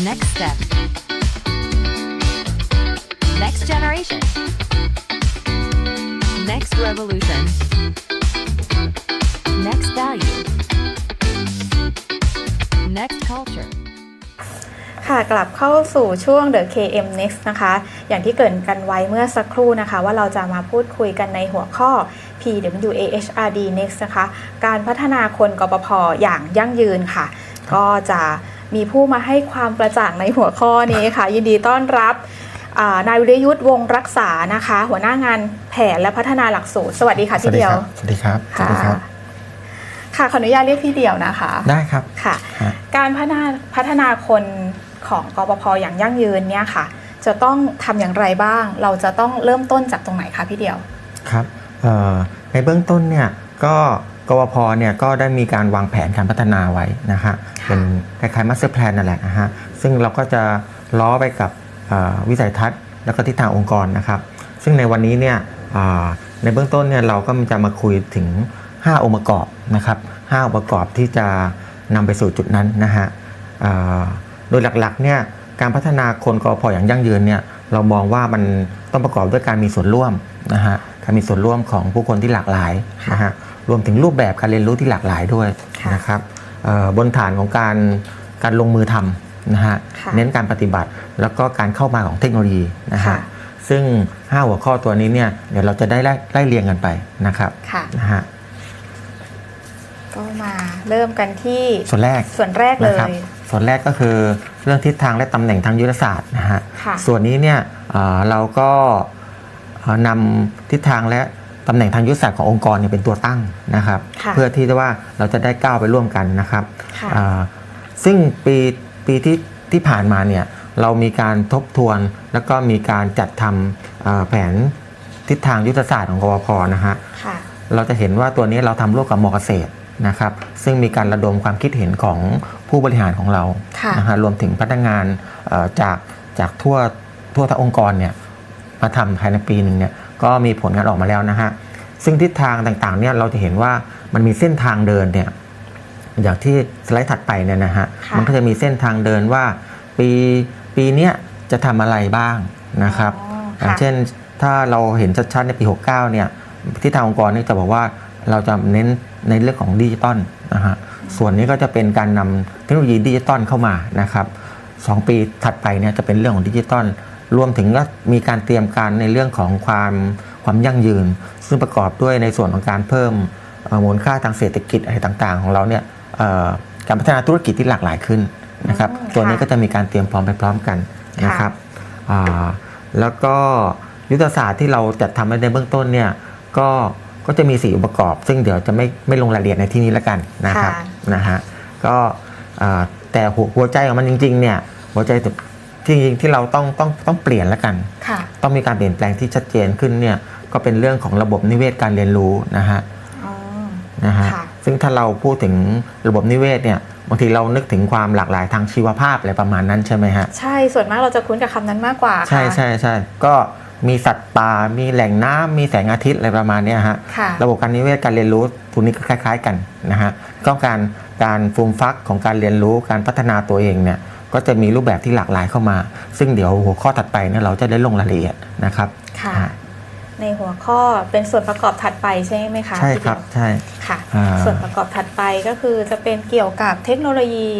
Next step. Next generation. Next revolution. Next value. Next culture. ค่ะกลับเข้าสู่ช่วง The KM Next นะคะ อย่างที่เกรินกันไว้เมื่อสักครู่นะคะ ว่าเราจะมาพูดคุยกันในหัวข้อ PWAHRD Next นะคะ การพัฒนาคนกปพอย่างยั่งยืนค่ะ ก็จะ มีผู้มาให้ความกระจ่างในหัวข้อนี้ค่ะ ยินดีต้อนรับอ่านายวิรยุทธ์วงศ์รักษานะคะ หัวหน้างานแผนและพัฒนาหลักสูตร สวัสดีค่ะสวัพี่สดีเดียควรับสวัสดีครับ สวัสดีครับ ค่ะขออนุญาตเรียกพี่เดียวนะคะ ได้ครับ ค่ะฮะการพัฒนาพัฒนาคนของกปพอย่างยั่งยืนเนี่ยค่ะ จะต้องทำอย่างไรบ้าง เราจะต้องเริ่มต้นจากตรงไหนคะพี่เดียว ครับเอ่อในเบื้องต้นเนี่ยก็ กวพเนี่ยก็ได้มีการวางแผนการพัฒนาไว้นะฮะเป็นคล้ายๆมาสเตอร์แพลนนั่นแหละนะฮะซึ่งเราก็จะล้อไปกับเอ่อวิสัยทัศน์แล้วก็ทิศทางองค์กรนะครับ ซึ่งในวันนี้เนี่ยอ่าในเบื้องต้นเนี่ยเราก็จะมาคุยถึง 5 องค์ประกอบนะครับ5องค์ประกอบที่จะนำไปสู่จุดนั้นนะฮะอ่าโดยหลักๆเนี่ยการพัฒนาคนกอพอย่างยั่งยืนเนี่ยเรามองว่ามันต้องประกอบด้วยการมีส่วนร่วมนะฮะการมีส่วนร่วมของผู้คนที่หลากหลายนะฮะ รวมถึงรูปแบบการเรียนรู้ที่หลากหลายด้วยค่ะนะครับเอ่อบนฐานของการการลงมือทำนะฮะค่ะเน้นการปฏิบัติแล้วก็การเข้ามาของเทคโนโลยีนะฮะค่ะซึ่ง 5 หัวข้อตัวนี้เนี่ยเดี๋ยวเราจะได้ไล่ไล่เรียงกันไปนะครับค่ะนะฮะก็มาเริ่มกันที่ส่วนแรกส่วนแรกเลนะครับยส่วนแรกก็คือเรื่องทิศทางและตำแหน่งทางยุทธศาสตร์นะฮะค่ะส่วนนี้เนี่ยเอ่อเราก็เอ่อนำทิศทางและ ตำแหน่งทางยุทธศาสตร์ขององค์กรเนี่ยเป็นตัวตั้งนะครับค่ะเพื่อที่จะว่าเราจะได้ก้าวไปร่วมกันนะครับค่ะอ่าซึ่งปีปีที่ที่ผ่านมาเนี่ยเรามีการทบทวน แล้วก็มีการจัดทำอ่าแผนทิศทางยุทธศาสตร์ของกวพนะฮะค่ะเราจะเห็นว่าตัวนี้เราทำร่วมกับมอเกษตรนะครับ ซึ่งมีการระดมความคิดเห็นของผู้บริหารของเราค่ะนะฮะรวมถึงพนักงานเอ่อจากจากทั่วทั่วทั้งองค์กรเนี่ยมาทำภายในปีหนึ่งเนี่ย ก็มีผลงานออกมาแล้วนะฮะซึ่งทิศทางต่างๆเนี่ยเราจะเห็นว่ามันมีเส้นทางเดินเนี่ยอย่างที่สไลด์ถัดไปเนี่ยนะฮะค่ะมันก็จะมีเส้นทางเดินว่าปีปีเนี้ยจะทำอะไรบ้างนะครับอ๋ออย่างค่ะเช่นถ้าเราเห็นชัดๆในปี 69เนี่ยที่ทางองค์กรนี่จะบอกว่าเราจะเน้นในเรื่องของดิจิตอลนะฮะส่วนนี้ก็จะเป็นการนำเทคโนโลยีดิจิตอลเข้ามานะครับสองปีถัดไปเนี่ยจะเป็นเรื่องของดิจิตอล รวมถึงก็มีการเตรียมการในเรื่องของความความยั่งยืน ซึ่งประกอบด้วยในส่วนของการเพิ่มเอ่อมูลค่าทางเศรษฐกิจอะไรต่างๆ ของเราเนี่ยเอ่อการพัฒนาธุรกิจที่หลากหลายขึ้นนะครับอืมตัวนี้ค่ะก็จะมีการเตรียมพร้อมไปพร้อมกันนะครับอ่าแล้วก็ยุทธศาสตร์ที่เราจัดทำไว้ในเบื้องต้นเนี่ยก็ก็จะมีสี่องค์ประกอบ ซึ่งเดี๋ยวจะไม่ไม่ลงรายละเอียดในที่นี้แล้วกันนะครับค่ะนะฮะก็อ่าแต่หัวหัวใจของมันจริงๆเนี่ยหัวใจ ที่จริงๆที่เราต้องต้องต้องเปลี่ยนแล้วกันค่ะต้องมีการเปลี่ยนแปลงที่ชัดเจนขึ้นเนี่ยก็เป็นเรื่องของระบบนิเวศการเรียนรู้นะฮะอ๋อนะฮะค่ะซึ่งถ้าเราพูดถึงระบบนิเวศเนี่ยบางทีเรานึกถึงความหลากหลายทางชีวภาพอะไรประมาณนั้นใช่ไหมฮะใช่ส่วนมากเราจะคุ้นกับคำนั้นมากกว่าใช่ค่ะใช่ใช่ก็มีสัตว์ป่ามีแหล่งน้ำมีแสงอาทิตย์อะไรประมาณเนี้ยฮะค่ะระบบการนิเวศการเรียนรู้พวกนี้ก็คล้าย ๆ กันนะฮะก็การการฟูมฟักของการเรียนรู้การพัฒนาตัวเองเนี่ย ก็จะมีรูปแบบที่หลากหลายเข้ามา ซึ่งเดี๋ยวหัวข้อถัดไปเนี่ยเราจะได้ลงรายละเอียดนะครับค่ะอ่าในหัวข้อเป็นส่วนประกอบถัดไปใช่ไหมคะใช่พี่ครับเดียวใช่ค่ะอ่าส่วนประกอบถัดไปก็คือจะเป็นเกี่ยวกับเทคโนโลยี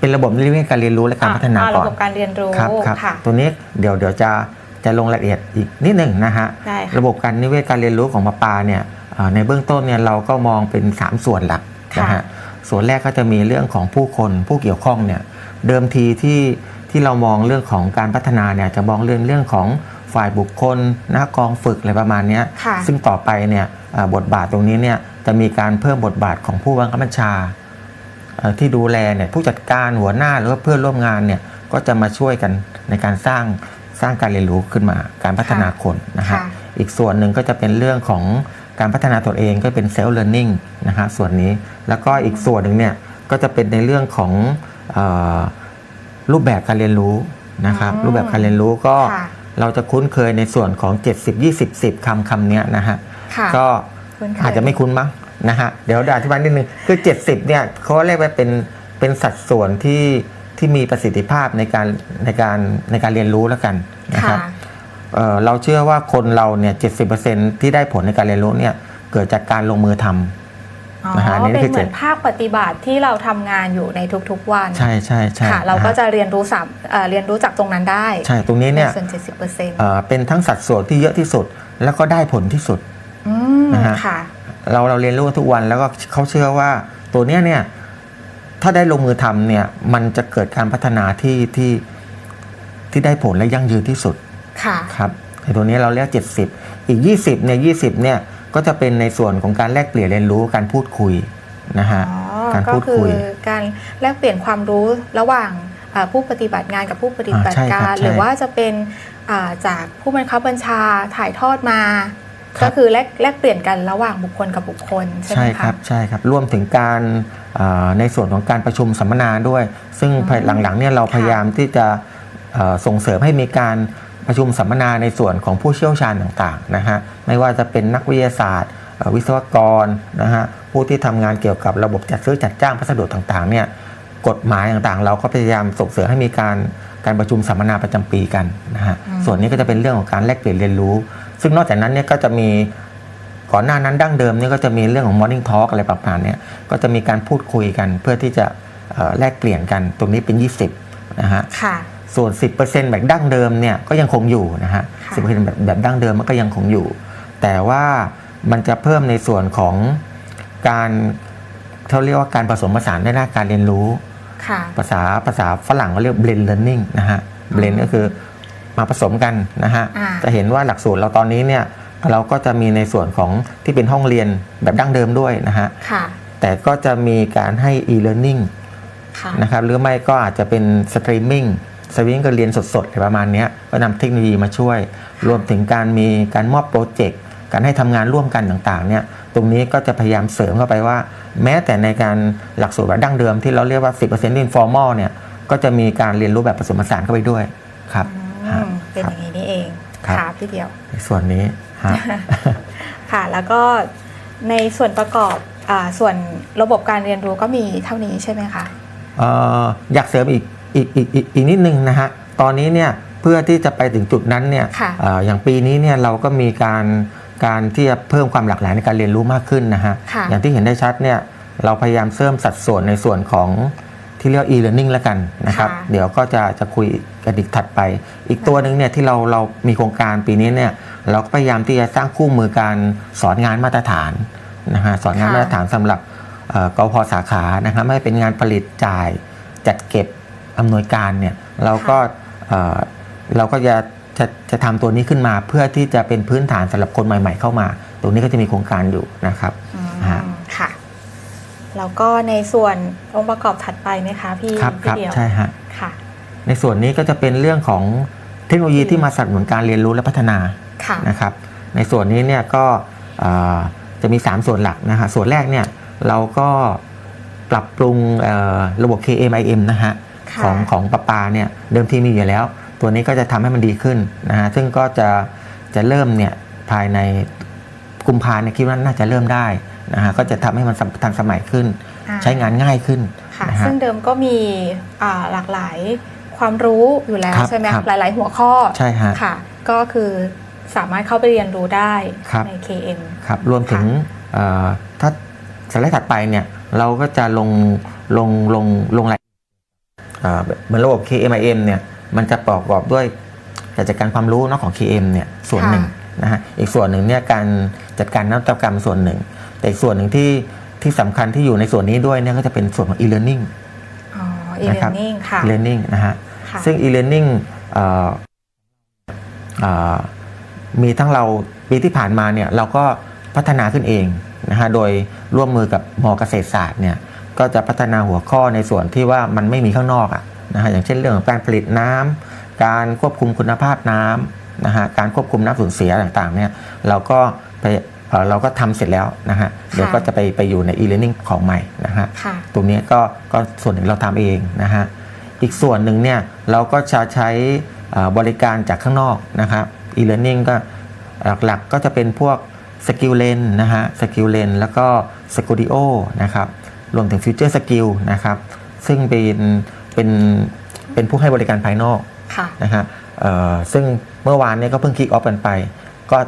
เป็นระบบนิเวศการเรียนรู้และการพัฒนาอ่ก่อระนบบการเรียนรู้ครับครับค่ะตัวนี้เดี๋ยวเดี๋ยวจะจะลงรายละเอียดอีกนิดหนึ่งนะฮะได้ค่ะระบบการนิเวศการเรียนรู้ของมาปาเนี่ยเอ่อในเบื้องต้นเนี่ยเราก็มองเป็น 3 ส่วนหลักค่ะนะฮะส่วนแรกก็จะมีเรื่องของผู้คนผู้เกี่ยวข้องเนี่ย เดิมทีที่ที่เรามองเรื่องของการพัฒนาเนี่ยจะมองเรื่องเรื่องของฝ่ายบุคคลนะกองฝึกอะไรประมาณเนี้ยค่ะซึ่งต่อไปเนี่ยเอ่อบทบาทตรงนี้เนี่ยจะมีการเพิ่มบทบาทของผู้บังคับบัญชาเอ่อที่ดูแลเนี่ยผู้จัดการหัวหน้าหรือว่าเพื่อนร่วมงานเนี่ยก็จะมาช่วยกันในการสร้างสร้างการเรียนรู้ขึ้นมา การพัฒนาคนนะฮะค่ะอีกส่วนหนึ่งก็จะเป็นเรื่องของการพัฒนาตนเองก็เป็นเซลล์เ e ร์น n ิ g นะฮะส่วนนี้แล้วก็อีกส่วนหนึ่งเนี่ยก็จะเป็นในเรื่องของเออ รูปแบบการเรียนรู้นะครับอ๋อรูปแบบการเรียนรู้ก็ค่ะเราจะคุ้นเคยในส่วนของ 70 20 10คำคำเนี้ยนะฮะค่ะก็คุ้นเคยอาจจะไม่คุ้นมั้งนะฮะเดี๋ยวเดี๋ยวอธิบายนิดนึงคือ 70เนี่ยเขาเรียกว่าเป็นเป็นสัดส่วนที่ทที่มีประสิทธิภาพในการในการในการเรียนรู้แล้วกันนะครับค่ะเอ่อเราเชื่อว่าคนเราเนี่ยเจ็ที่ได้ผลในการเรียนรู้เนี่ยเกิดจากการลงมือทำอ๋อ นะฮะนี่เป็นคือเหมือนภาคปฏิบัติที่เราทำงานอยู่ในทุกๆวันใช่ใช่ใช่ค่ะเราก็นฮจะเรียนรู้สามเอ่อเรียนรู้จากตรงนั้นได้ ใช่ตรงนี้เนี่ยใส่วน70เปอร์เซ็นต์เอ่อเป็นทั้งสัดส่วนที่เยอะที่สุด แล้วก็ได้ผลที่สุดอืมนะฮะค่ะเราเราเรียนรู้กันทุกวันแล้วก็เขาเชื่อว่าตัวเนี้ยเนี่ยถ้าได้ลงมือทำเนี่ยมันจะเกิดการพัฒนาที่ที่ที่ได้ผลและยั่งยืนที่สุดค่ะครับไอ้ตัวนี้เราเรียก 70 อีก 20เนี่ย20เนี่ย ก็จะเป็นในส่วนของการแลกเปลี่ยนเรียนรู้การพูดคุยนะฮะอ๋อการก็พูดคืคุอยการแลกเปลี่ยนความรู้ระหว่างเอ่อผู้ปฏิบัติงานกับผู้ปฏิบัติอ่าใช่ครับการใช่หรือว่าจะเป็นอ่าจากผู้บังคับบัญชาถ่ายทอดมาครับก็คือแลกแลกเปลี่ยนกันระหว่างบุคคลกับบุคคลใช่ไหใช่มครัคะบใช่ครับรวมถึงการเอ่อในส่วนของการประชุมสัมมนาด้วย ซึ่งอืมภายหลังๆเนี่ยเราค่ะพยายามที่จะเอ่อส่งเสริมให้มีการ ประชุมสัมมนาในส่วนของผู้เชี่ยวชาญต่างๆนะฮะไม่ว่าจะเป็นนักวิทยาศาสตร์เอ่อวิศวกรนะฮะผู้ที่ทำงานเกี่ยวกับระบบจัดซื้อจัดจ้างพัสดุต่างๆเนี่ยกฎหมายต่างๆ เราก็พยายามส่งเสริมให้มีการการประชุมสัมมนาประจำปีกันนะฮะอืมส่วนนี้ก็จะเป็นเรื่องของการแลกเปลี่ยนเรียนรู้ ซึ่งนอกจากนั้นเนี่ยก็จะมีก่อนหน้านั้นดั้งเดิมเนี่ยก็จะมีเรื่องของ Morning Talk อะไรประมาณเนี้ยก็จะมีการพูดคุยกันเพื่อที่จะเอ่อแลกเปลี่ยนกันตรงนี้เป็น 20นะฮะค่ะ ส่วน 10%แบบดั้งเดิมเนี่ยก็ยังคงอยู่นะฮะค่ะ10%แบบแบบดั้งเดิมมันก็ยังคงอยู่ แต่ว่ามันจะเพิ่มในส่วนของการเขาเรียกว่าการผสมผสานในด้านการเรียนรู้ค่ะภาษาภาษาฝรั่งเขาเรียก blend learning นะฮะ blend ก็คือมาผสมกันนะฮะอ่าจะเห็นว่าหลักสูตรเราตอนนี้เนี่ยเราก็จะมีในส่วนของที่เป็นห้องเรียนแบบดั้งเดิมด้วยนะฮะค่ะแต่ก็จะมีการให้ e-learning ค่ะนะครับหรือไม่ก็อาจจะเป็น streaming streaming ก็เรียนสดๆอะไรประมาณเนี้ยก็นำเทคโนโลยีมาช่วย รวมถึงการมีการมอบโปรเจกต์การให้ทำงานร่วมกันต่างๆเนี่ยตรงนี้ก็จะพยายามเสริมเข้าไปว่า แม้แต่ในการหลักสูตรแบบดั้งเดิมที่เราเรียกว่า 10% informal เนี่ยก็จะมีการเรียนรู้แบบผสมผสานเข้าไปด้วยครับอืฮะมเป็นอย่างนี้นี่เองครับค่ะพี่เดียวในส่วนนี้ฮะค่ะแล้วก็ในส่วนประกอบอาส่วนระบบการเรียนรู้ก็มีเท่านี้ใช่ไหมคะเอ่ออยากเสริมอีก อีกอีกอีกอีกนิดนึงนะฮะตอนนี้เนี่ยเพื่อที่จะไปถึงจุดนั้นเนี่ยค่ะ เอ่ออย่างปีนี้เนี่ยเราก็มีการการที่จะเพิ่มความหลากหลายในการเรียนรู้มากขึ้นนะฮะค่ะอย่างที่เห็นได้ชัดเนี่ยเราพยายามเพิ่มสัดส่วนในส่วนของที่เรียกว่า e-learning แล้วกันนะครับ ค่ะ เดี๋ยวก็จะจะคุยกันอีกถัดไป อีกตัวหนึ่งเนี่ยที่เราเรามีโครงการปีนี้เนี่ยเราก็พยายามที่จะสร้างคู่มือการสอนงานมาตรฐานนะฮะสอนงานค่ะ มาตรฐานสำหรับเอ่อกพสาขานะครับไม่ว่าเป็นงานผลิตจ่ายจัดเก็บ อำนวยการเนี่ยเราก็เอ่อเราก็จะจะจะทำตัวนี้ขึ้นมาเพื่อที่จะเป็นพื้นฐานสำหรับคนใหม่ ๆ เข้ามา ตรงนี้ก็จะมีโครงการอยู่นะครับอืมฮะค่ะ แล้วก็ในส่วนองค์ประกอบถัดไปไหมคะพี่ครับคพี่รับเดียวใช่ฮะค่ะ ในส่วนนี้ก็จะเป็นเรื่องของเทคโนโลยีที่มาสนับสนุนการเรียนรู้และพัฒนาค่ะนะครับ ในส่วนนี้เนี่ยก็เอ่อจะมี 3 ส่วนหลักนะฮะส่วนแรกเนี่ยเราก็ปรับปรุงเอ่อระบบ KMIM นะฮะค่ะ ของของประปาเนี่ยเดิมทีมีอยู่แล้ว ตัวนี้ก็จะทำให้มันดีขึ้นนะฮะซึ่งก็จะจะเริ่มเนี่ยภายในกุมภาเนี่ยคิดว่าน่าจะเริ่มได้นะฮะก็จะทำให้มันทันสมัยขึ้นอ่าใช้งานง่ายขึ้นค่ะนะฮะซึ่งเดิมก็มีอ่าหลากหลายความรู้อยู่แล้วครับใช่ไหมครับหลาย ๆ หัวข้อใช่ฮะค่ะก็คือสามารถเข้าไปเรียนรู้ได้ครับใน KM ครับรวมถึงเอ่อถ้าสไลด์ถัดไปเนี่ยเราก็จะลงลงลงลงราย เอ่อเหมือนระบบ KMIM เนี่ยมันจะประกอบด้วยการจัดการความรู้เนอะของ KM เนี่ยส่วนหนึ่งนะฮะอีกส่วนหนึ่งเนี่ยการจัดการนวัตกรรมส่วนหนึ่ง แต่อีกส่วนหนึ่งที่ที่สำคัญที่อยู่ในส่วนนี้ด้วยเนี่ยก็จะเป็นส่วนของ e-learning อ๋อนะครับ e-learning ค่ะ e-learning นะฮะค่ะซึ่ง e-learning เอ่อเอ่อมีทั้งเราปีที่ผ่านมาเนี่ยเราก็พัฒนาขึ้นเองนะฮะโดยร่วมมือกับมเกษตรศาสตร์เนี่ย ก็จะพัฒนาหัวข้อในส่วนที่ว่ามันไม่มีข้างนอกอะนะฮะอย่างเช่นเรื่องของการผลิตน้ำการควบคุมคุณภาพน้ำนะฮะการควบคุมน้ำสูญเสียต่างๆเนี่ยเราก็ไปเอ่อเราก็ทำเสร็จแล้วนะฮะเดี๋ยวก็จะไปไปอยู่ใน e-learning ของใหม่นะฮะค่ะตรงนี้ก็ก็ส่วนหนึ่งเราทำเองนะฮะอีกส่วนหนึ่งเนี่ยเราก็จะใช้อ่าบริการจากข้างนอกนะครับ e-learning ก็หลักๆก็จะเป็นพวกสกิลเลนนะฮะสกิลเลนแล้วก็สกูดิโอนะครับ รวมถึงฟิวเจอร์สกิลนะครับซึ่งเป็นเป็นเป็นผู้ให้บริการภายนอกค่ะนะฮะเอ่อซึ่งเมื่อวานเนี้ก็เพิ่งคิกออฟกันไป ก็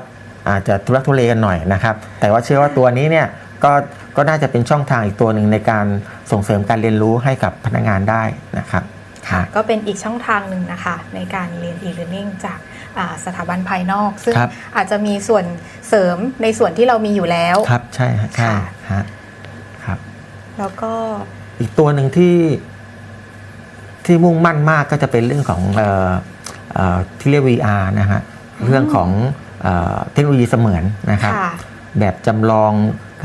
อาจจะทุรักทุเลกันหน่อยนะครับ แต่ว่าเชื่อว่าตัวนี้เนี่ยก็ก็น่าจะเป็นช่องทางอีกตัวหนึ่งในการส่งเสริมการเรียนรู้ให้กับพนักงานได้นะครับค่ะฮะก็เป็นอีกช่องทางหนึ่งนะคะในการเรียน e-learning จากอ่าสถาบันภายนอก ซึ่งครับอาจจะมีส่วนเสริมในส่วนที่เรามีอยู่แล้ว ครับใช่ฮะใช่ค่ะฮะครับ แล้วก็อีกตัวหนึ่งที่ที่มุ่งมั่นมากก็จะเป็นเรื่องของเออเออที่เรียก VR นะฮะเรื่องของเออเทคโนโลยีเสมือนนะครับค่ะแบบจำลอง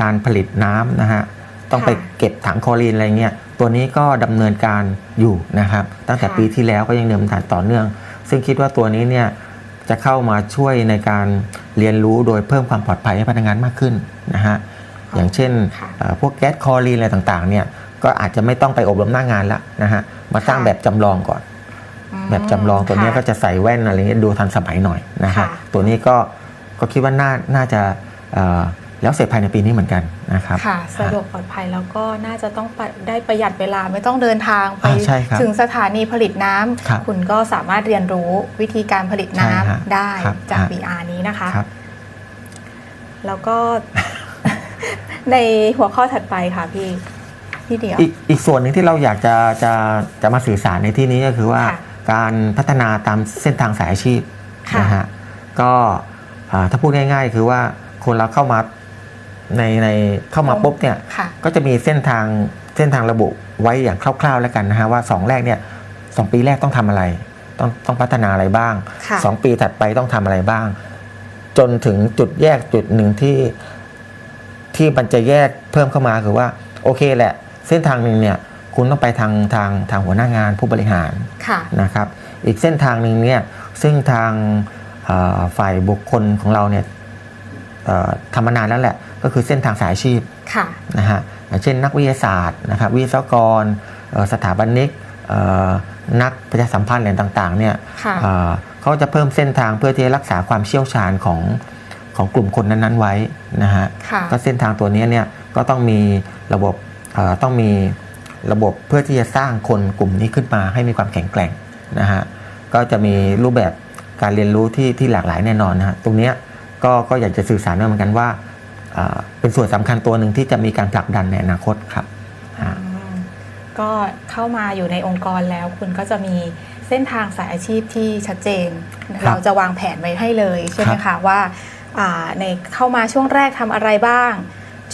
การผลิตน้ำนะฮะต้องไปค่ะเก็บถังคลอรีนอะไรเงี้ยตัวนี้ก็ดำเนินการอยู่นะครับ ตั้งแต่ค่ะปีที่แล้วก็ยังดำเนินการต่อเนื่อง ซึ่งคิดว่าตัวนี้เนี่ยจะเข้ามาช่วยในการเรียนรู้โดยเพิ่มความปลอดภัยให้พนักงานมากขึ้นนะฮะ อย่างเช่นค่ะเอ่อพวกแก๊สคลอรีนอะไรต่างๆเนี่ยก็อาจจะไม่ต้องไปอบรมหน้างานละนะฮะมาสร้างค่ะแบบจำลองก่อนอืมแบบจำลองตัวเนี้ยค่ะก็จะใส่แว่นอะไรเงี้ยดูทันสมัยหน่อยนะฮะค่ะตัวนี้ก็ก็คิดว่าน่าน่าจะเอ่อแล้วเสร็จภายในปีนี้เหมือนกันนะครับ ค่ะ สะดวกปลอดภัยแล้วก็น่าจะต้องปะได้ประหยัดเวลาไม่ต้องเดินทางไปอ่าใช่ครับถึงสถานีผลิตน้ำครับณก็สามารถเรียนรู้วิธีการผลิตน้ใช่ฮะำได้ครับจากฮะ VR นี้นะคะครับแล้วก็ ในหัวข้อถัดไปค่ะพี่พี่เดียวอีกอีกส่วนหนึ่งที่เราอยากจะจะจะมาสื่อสารในที่นี้ก็คือว่าค่ะการพัฒนาตามเส้นทางสายอาชีพค่ะนะฮะก็อ่าถ้าพูดง่าย ๆ คือว่าคนเราเข้ามาในในเข้ามาปุ๊บเนี่ยค่ะก็จะมีเส้นทางเส้นทางระบุไว้อย่างคร่าว ๆ แล้วกันนะฮะว่า 2 แรกเนี่ยสองปีแรกต้องทำอะไร ต้องต้องพัฒนาอะไรบ้างค่ะ2ปีถัดไปต้องทำอะไรบ้าง จนถึงจุดแยกจุดหนึ่งที่ ที่มันจะแยกเพิ่มเข้ามาคือว่าโอเคแหละ เส้นทางหนึ่งเนี่ยคุณต้องไปทางทางทางหัวหน้างานผู้บริหารค่ะนะครับ อีกเส้นทางหนึ่งเนี่ยซึ่งทางเอ่อฝ่ายบุคคลของเราเนี่ยเอ่อทำมานานแล้วแหละ ก็คือเส้นทางสายอาชีพค่ะนะฮะอย่างเช่นนักวิทยาศาสตร์นะครับวิศวกรเอ่อสถาบันนิกเอ่อนักประชาสัมพันธ์อะไรต่างๆเนี่ยค่ะเอ่อเขาจะเพิ่มเส้นทางเพื่อที่จะรักษาความเชี่ยวชาญของ ของกลุ่มคนนั้นๆไว้นะฮะค่ะก็เส้นทางตัวนี้เนี่ยก็ต้องมีระบบเอ่อต้องมีระบบเพื่อที่จะสร้างคนกลุ่มนี้ขึ้นมาให้มีความแข็งแกร่งนะฮะก็จะมีรูปแบบการเรียนรู้ที่ที่หลากหลายแน่นอนนะฮะตรงเนี้ยก็ก็อยากจะสื่อสารด้วยเหมือนกันว่าเอ่อเป็นส่วนสำคัญตัวหนึ่งที่จะมีการผลักดันในอนาคตครับฮะอืมก็เข้ามาอยู่ในองค์กรแล้วคุณก็จะมีเส้นทางสายอาชีพที่ชัดเจนครับเราจะวางแผนไว้ให้เลยใช่ไหมครัคะบว่าอ่า ในเข้ามาช่วงแรกทำอะไรบ้าง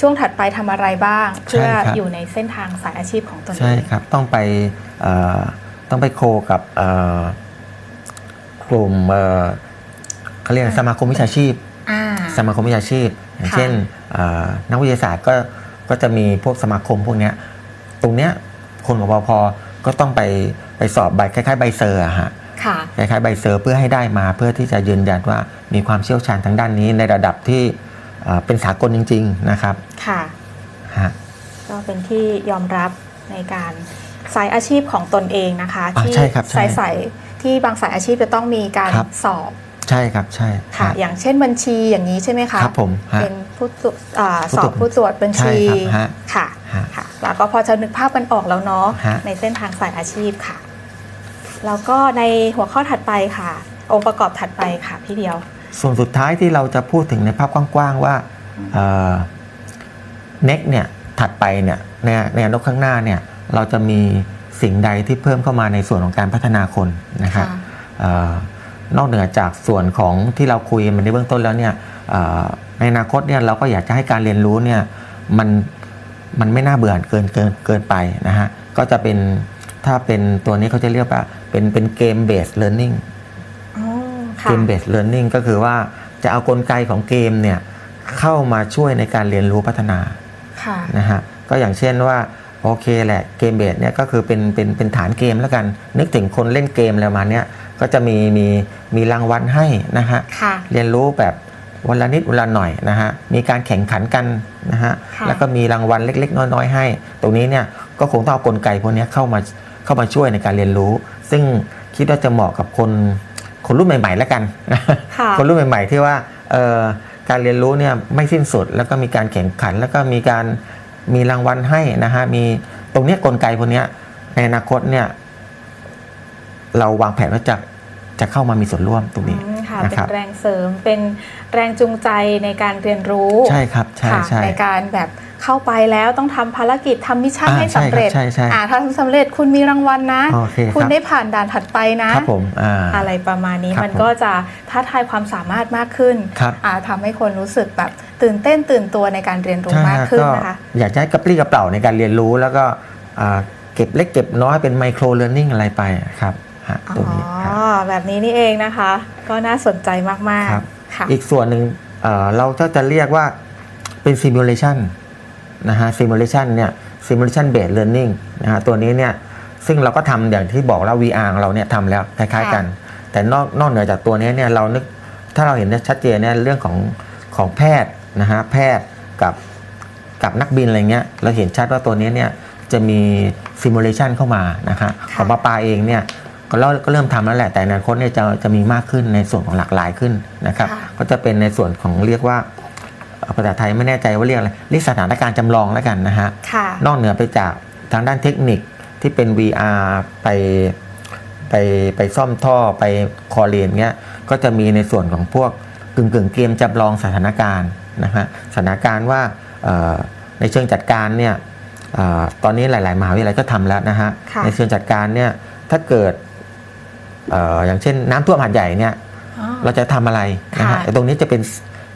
ช่วงถัดไปทำอะไรบ้าง เพื่ออยู่ในเส้นทางสายอาชีพของตนเอใช่งครับต้องไปเอ่อต้องไปโคกับเอ่อกลุ่มเอ่อเขาเรียกอะไรสมาคมวิชาชีพอ่าสมาคมวิชาชีพอย่างค่ะเช่นเอ่อนักวิทยาศาสตร์ก็ก็จะมีพวกสมาคมพวกเนี้ยตรงเนี้ยคนของปพก็ต้องไปไปสอบใบคล้ายๆใบเซอร์อะฮะ ค่ะคล้ายๆใบเซอร์เพื่อให้ได้มา เพื่อที่จะยืนยันว่ามีความเชี่ยวชาญทางด้านนี้ในระดับที่เอ่อเป็นสากลจริง ๆนะครับค่ะฮะก็เป็นที่ยอมรับในการสายอาชีพของตนเองนะคะอ่าที่ใช่ครับใช่สายสายที่บางสายอาชีพจะต้องมีการครับสอบใช่ครับใช่ค่ะฮะอย่างเช่นบัญชีอย่างนี้ใช่ไหมคะครับผมฮะเป็นผู้ตรวจอ่าผู้สตอรวบจผู้ตรวจบัญชีใช่ครับฮะค่ะฮะค่ะ แล้วก็พอจะนึกภาพกันออกแล้วเนาะฮะในเส้นทางสายอาชีพค่ะ แล้วก็ในหัวข้อถัดไปค่ะ องค์ประกอบถัดไปค่ะพี่เดียว ส่วนสุดท้ายที่เราจะพูดถึงในภาพกว้างๆว่าเน็กเนี่ยถัดไปเนี่ยในในอนาคตข้างหน้าเนี่ยเราจะมีสิ่งใดที่เพิ่มเข้ามาในส่วนของการพัฒนาคนนะครับค่ะเออนอกเหนือจากส่วนของที่เราคุยกันในเบื้องต้นแล้วเนี่ยเอ่อในอนาคตเนี่ยเราก็อยากจะให้การเรียนรู้เนี่ยมันมันไม่น่าเบื่อเกินเกินเกินไปนะฮะก็จะเป็นถ้าเป็นตัวนี้เขาจะเรียกว่า เป็นเป็นเกมเบสเ e ร์น i ิ g อ๋อเกค่ะมเบสเ e ร์น i ิ g ก็คือว่าจะเอากลไกของเกมเนี่ยเข้ามาช่วยในการเรียนรู้พัฒนาค่ะนะฮะก็อย่างเช่นว่าโอเคแหละเกมเบสเนี่ยก็คือเป็นเป็นเป็นฐานเกมแล้วกัน นึกถึงคนเล่นเกมอะไรประมาณเนี้ยก็จะมีมีมีรางวัลให้นะฮะค่ะเรียนรู้แบบวันละนิดวันละหน่อยนะฮะมีการแข่งขันกันนะฮะค่ะแล้วก็มีรางวัลเล็ก ๆ น้อย ๆ ให้ ตรงนี้เนี่ยก็คงต้องเอากลไกพวกเนี้ยเข้ามาเข้ามาช่วยในการเรียนรู้ ซึ่งคิดว่าจะเหมาะกับคนคนรุ่นใหม่ ๆ แล้วกันค่ะคนรุ่นใหม่ ๆ ที่ว่าเอ่อการเรียนรู้เนี่ยไม่สิ้นสุด แล้วก็มีการแข่งขัน แล้วก็มีการมีรางวัลให้นะฮะมีตรงเนี้ยกลไกพวกเนี้ยในอนาคตเนี่ยเราวางแผนว่าจะจะเข้ามามีส่วนร่วมตรงนี้อืมค่ะนะเป็ครับนแรงเสริมเป็นแรงจูงใจในการเรียนรู้ใช่ครับใช่ค่ะใช่ในการแบบ เข้าไปแล้วต้องทำภารกิจทำมิชชั่นอ่าให้สำเร็จใช่ครับใช่ใช่อ่าถ้าทำสำเร็จคุณมีรางวัลนะโอเคคุณครับได้ผ่านด่านถัดไปนะครับผมอ่าอะไรประมาณนี้ครับมันผมก็จะท้าทายความสามารถมากขึ้นครับอ่าทำให้คนรู้สึกแบบตื่นเต้นตื่นตัวในการเรียนรู้ใช่มากฮะขึ้นก็นะคะอยากจะให้กระปรี้กระเป๋าในการเรียนรู้แล้วก็อ่าเก็บเล็กเก็บน้อยเป็นไมโครเล a ร์นิ่งอะไรไปครับฮะตรงนี้ครับอ๋อแบบนี้นี่เองนะคะ ก็น่าสนใจมากครับๆค่ะอีกส่วนหนึ่งเอ่อเราก็จะเรียกว่าเป็น simulation นะฮะ simulation เนี่ย simulation based learning นะฮะตัวนี้เนี่ยซึ่งเราก็ทำอย่างที่บอกแล้ว VR ของเราเนี่ยทำแล้วคล้ายๆกัน แต่นอกนอกเหนือจากตัวนี้เนี่ยเรานึกถ้าเราเห็นได้ชัดเจนเนี่ยเรื่องของของแพทย์นะฮะแพทย์กับกับนักบินอะไรเงี้ยเราเห็นชัดว่าตัวนี้เนี่ยจะมี simulation เข้ามานะฮะของปาปาเองเนี่ยก็เริ่มก็เริ่มทำแล้วแหละแต่ในอนาคตเนี่ยจะจะมีมากขึ้นในส่วนของหลากหลายขึ้นนะครับค่ะก็จะเป็นในส่วนของเรียกว่าเอ่อ ภาษาไทยไม่แน่ใจว่าเรียกอะไรเรียกสถานการณ์จำลองแล้วกันนะฮะค่ะนอกเหนือไปจากทางด้านเทคนิคที่เป็น VR ไปไปไปซ่อมท่อไปคอเรียนเงี้ยก็จะมีในส่วนของพวกกึ่งกึ่งๆเกมจำลองสถานการณ์นะฮะสถานการณ์ว่าเอ่อในเชิงจัดการเนี่ยเออตอนนี้หลาย ๆ มหาวิทยาลัยก็ทำแล้วนะฮะค่ะในเชิงจัดการเนี่ยถ้าเกิดเอออย่างเช่นน้ำท่วมหาดใหญ่เนี่ยอ๋อเราจะทำอะไรนะฮะค่ะแต่ตรงนี้จะเป็น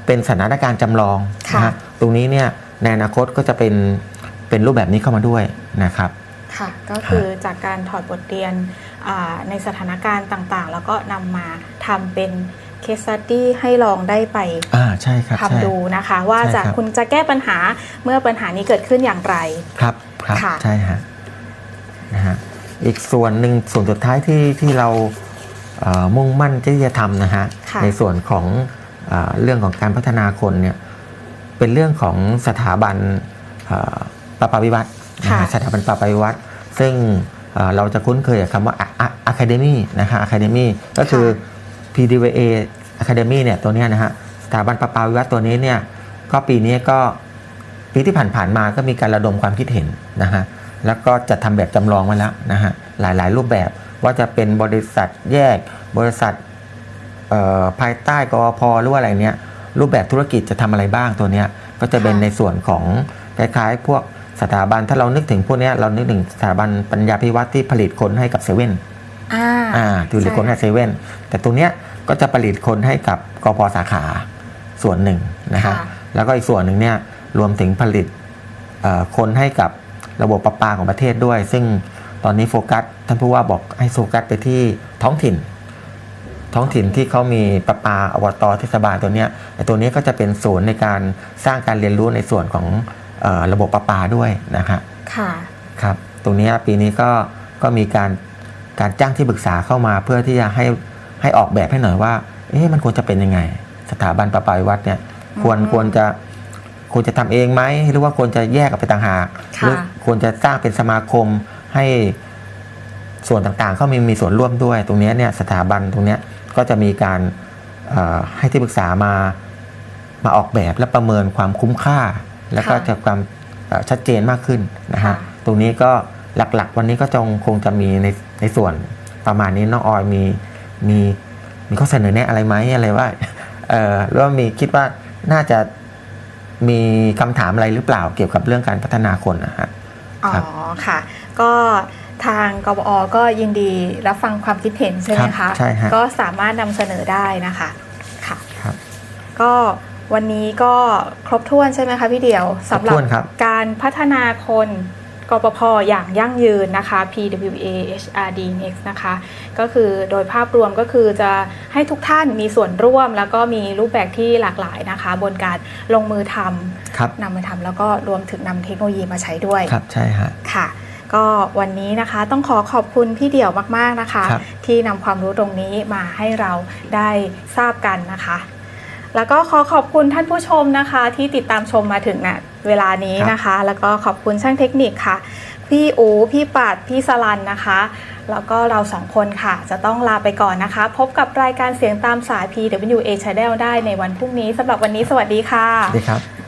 เป็นสถานการณ์จำลองค่ะ นะฮะตรงนี้เนี่ยในอนาคตก็จะเป็นเป็นรูปแบบนี้เข้ามาด้วยนะครับ ค่ะ ก็คือจากการถอดบทเรียนอ่าในสถานการณ์ต่างๆ แล้วก็นำมาทำเป็นเคส s ต u d y ให้ลองได้ไปอ่าใช่ครับใช่ ทำดูนะคะ ว่าใช่จะครับ คุณจะแก้ปัญหาเมื่อปัญหานี้เกิดขึ้นอย่างไร ครับครับค่ะ ใช่ฮะนะฮะอีกส่วนหนึ่งส่วนสุดท้ายที่ที่เราเอ่อมุ่งมั่นที่จะทำนะฮะค่ะ ในส่วนของ เออเรื่องของการพัฒนาคนเนี่ยเป็นเรื่องของสถาบันเอ่อปราปาวิวัฒน์นะค่ะฮะสถาบันปราปาวิวัฒน์ซึ่งเอ่อเราจะคุ้นเคยกับคำว่า Academy นะฮะ Academy ก็คือ PDVA Academy เนี่ยตัวเนี้ยนะฮะสถาบันปราปาวิวัฒน์ตัวนี้เนี่ยก็ปีนี้ก็ปีที่ผ่านๆมาก็มีการระดมความคิดเห็นนะฮะแล้วก็จะทำแบบจำลองมาแล้วนะฮะหลายๆ รูปแบบว่าจะเป็นบริษัทแยกบริษัทเอ่อ ภายใต้กอพหรือว่าอะไรเนี้ยรูปแบบธุรกิจจะทำอะไรบ้างตัวเนี้ยก็จะเป็นค่ะในส่วนของคล้ายๆ พวกสถาบันถ้าเรานึกถึงพวกเนี้ยเรานึกถึงสถาบันปัญญาพิวัตรที่ผลิตคนให้กับเซเว่นอ่าอ่าผลิตคนให้ใช่เซเว่นแต่ตรงเนี้ยก็จะผลิตคนให้กับกพสาขาส่วนหนึ่งนะฮะค่ะแล้วก็อีกส่วนหนึ่งเนี่ยรวมถึงผลิตเอ่อคนให้กับระบบประปาของประเทศด้วย ซึ่งตอนนี้โฟกัสท่านผู้ว่าบอกให้โฟกัสไปที่ท้องถิ่น ท้องถิ่นที่เขามีประปาอบตเทศบาลตัวเนี้ยไอ้ตัวนี้ก็จะเป็นศูนย์ในการสร้างการเรียนรู้ในส่วนของเออระบบประปาด้วยนะฮะค่ะครับตรงเนี้ยปีนี้ก็ก็มีการการจ้างที่ปรึกษาเข้ามาเพื่อที่จะให้ให้ออกแบบให้หน่อยว่าเอ๊ะมันควรจะเป็นยังไง สถาบันประปาวิวัฒน์เนี่ยควรอืมควรจะควรจะทำเองไหมหรือว่าควรจะแยกออกไปต่างหากหค่ะรือควรจะสร้างเป็นสมาคมให้ส่วนต่างๆ เขามีมีส่วนร่วมด้วย ตรงเนี้ยเนี่ยสถาบันตรงเนี้ย ก็จะมีการเอ่อให้ที่ปรึกษามามาออกแบบและประเมินความคุ้มค่า แล้วก็ค่ะจะความเอ่อชัดเจนมากขึ้นนะค่ะฮะตรงนี้ก็หลักๆ วันนี้ก็จงคงจะมีในในส่วนประมาณนี้น้องออยมีมีมีข้อเสนอแนะอะไรไหมอะไรว่าเออหรือว่ามีคิดว่าน่าจะมีคำถามอะไรหรือเปล่าเกี่ยวกับเรื่องการพัฒนาคนนะฮะอ๋อครับค่ะ ก็ ทางกบอก็ยินดีรับฟังความคิดเห็นใช่ไหมครัคะบใช่ฮะก็สามารถนำเสนอได้นะคะค่ะครับก็วันนี้ก็ครบถ้วนใช่ไหมคะพี่เดียวสำหรัครบถ้วนครับการพัฒนาคนกปพอย่างยั่งยืนนะคะ PWA HRD Next นะคะ ก็คือโดยภาพรวมก็คือจะให้ทุกท่านมีส่วนร่วม แล้วก็มีรูปแบบที่หลากหลายนะคะ บนการลงมือทครับำนำมาทำแล้วก็รวมถึงนำเทคโนโลยีมาใช้ด้วยครับใช่ฮะค่ะ ก็วันนี้นะคะต้องขอขอบคุณพี่เดี่ยวมากๆนะคะคที่นำความรู้ตรงนี้มาให้เราได้ทราบกันนะคะ แล้วก็ขอขอบคุณท่านผู้ชมนะคะ ที่ติดตามชมมาถึงนะเวลานี้นะคะ แล้วก็ขอบคุณช่างเทคนิคค่ะ พี่อูพี่ปัดพี่สลันนะคะ แล้วก็เราสองคนค่ะ จะต้องลาไปก่อนนะคะ พบกับรายการเสียงตามสาย PWA Channel ได้ในวันพรุ่งนี้สำหรับวันนี้สวัสดีค่ะสวัสดีครับ